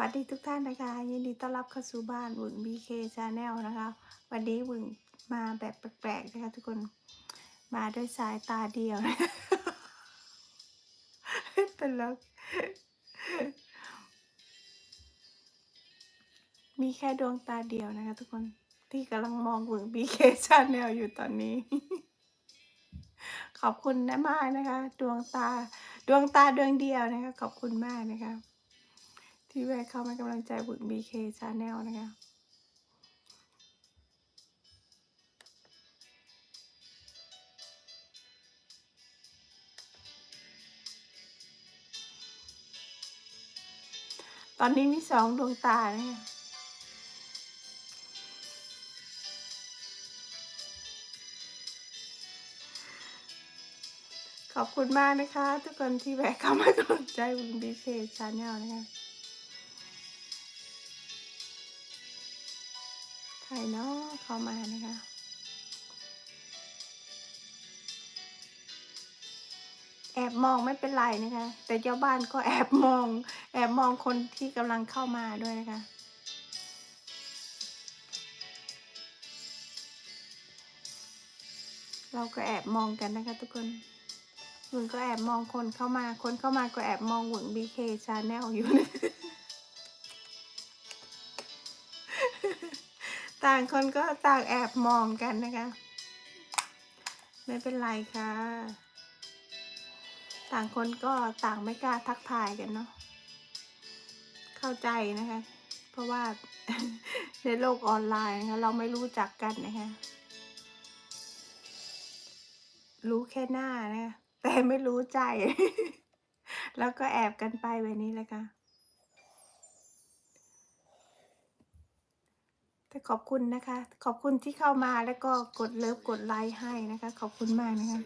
วัสดีทุกท่านนะคะ ยินดีต้อนรับเข้าสู่บ้านวึง BK Channel นะคะ วันนี้วึงมาแบบแปลกๆนะคะทุกคนมาด้วยสายตาเดียวนะตลกมีแค่ดวงตาเดียวนะคะทุกคนที่กำลังมองวึง BK Channel อยู่ตอนนี้ ขอบคุณนะมากนะคะ ดวงตาดวงตาดวงเดียวนะคะ ขอบคุณมากนะคะ ที่แวะเข้ามาให้กำลังใจบุญ BK Channel นะคะตอนนี้มีสองดวงตานะคะขอบคุณมากนะคะ ทุกคนที่แวะเข้ามาให้กำลังใจบุญ BK Channel นะคะ รเนาะเข้ามานะคะ แอบมองไม่เป็นไรนะคะ แต่เจ้าบ้านก็แอบมอง แอบมองคนที่กำลังเข้ามาด้วยนะคะเราก็แอบมองกันนะคะทุกคนหวึงก็แอบมองคนเข้ามา คนเข้ามาก็แอบมองหวึง BK Channel อยู่นะ ต่างคนก็ต่างแอบมองกันนะคะ ไม่เป็นไรค่ะ ต่างคนก็ต่างไม่กล้าทักทายกันเนาะเข้าใจนะคะ เพราะว่าในโลกออนไลน์นะคะเราไม่รู้จักกันนะคะรู้แค่หน้านะะแต่ไม่รู้ใจ แล้วก็แอบกันไปแบบนี้เลยค่ะ ขอบคุณนะคะ ขอบคุณที่เข้ามาแล้วก็กดเลิฟกดไลค์ให้นะคะ ขอบคุณมากนะคะ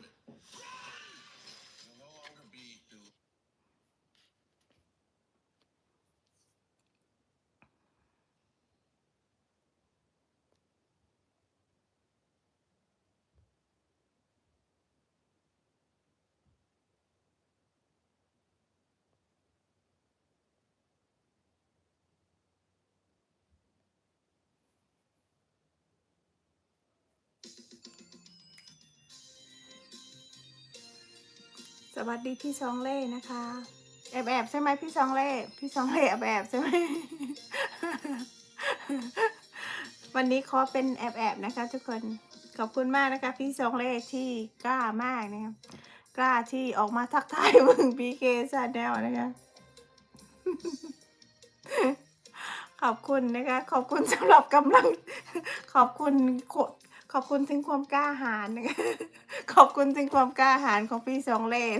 สวัสดีพี่ซองเล่นะคะ แอบแอบใช่ไหมพี่ซองเล่ พี่ซองเล่แอบแอบใช่ไหม วันนี้ขอเป็นแอบแอบนะคะ ทุกคน ขอบคุณมากนะคะ พี่ซองเล่ที่กล้ามากนะคะกล้าที่ออกมาทักทายมึงพีเคซาแนลนะคะ ขอบคุณนะคะ ขอบคุณสำหรับกำลัง ขอบคุณ ขอบคุณถึงความกล้าหาญนะคะขอบคุณถึงความกล้าหาญของพี่สองเล่น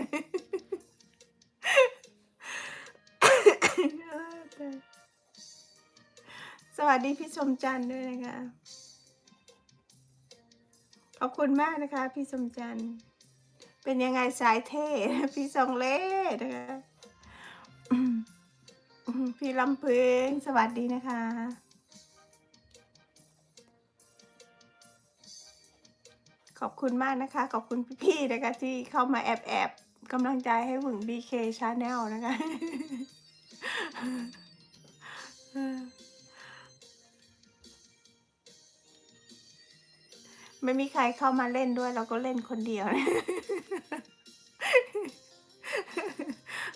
สวัสดีพี่ชมจันด้วยนะคะ ขอบคุณมากนะคะ พี่ชมจันเป็นยังไงสายเท่พี่สองเล่นะคะพี่ลำพึงสวัสดีนะคะ ขอบคุณมากนะคะ ขอบคุณพี่ๆนะคะที่เข้ามาแอบแอบกำลังใจให้หวึง BK Channel นะคะ ไม่มีใครเข้ามาเล่นด้วย เราก็เล่นคนเดียว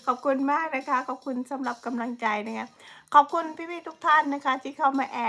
ขอบคุณมากนะคะ ขอบคุณสำหรับกำลังใจนะคะ ขอบคุณพี่ๆทุกท่านนะคะ ที่เข้ามาแอบ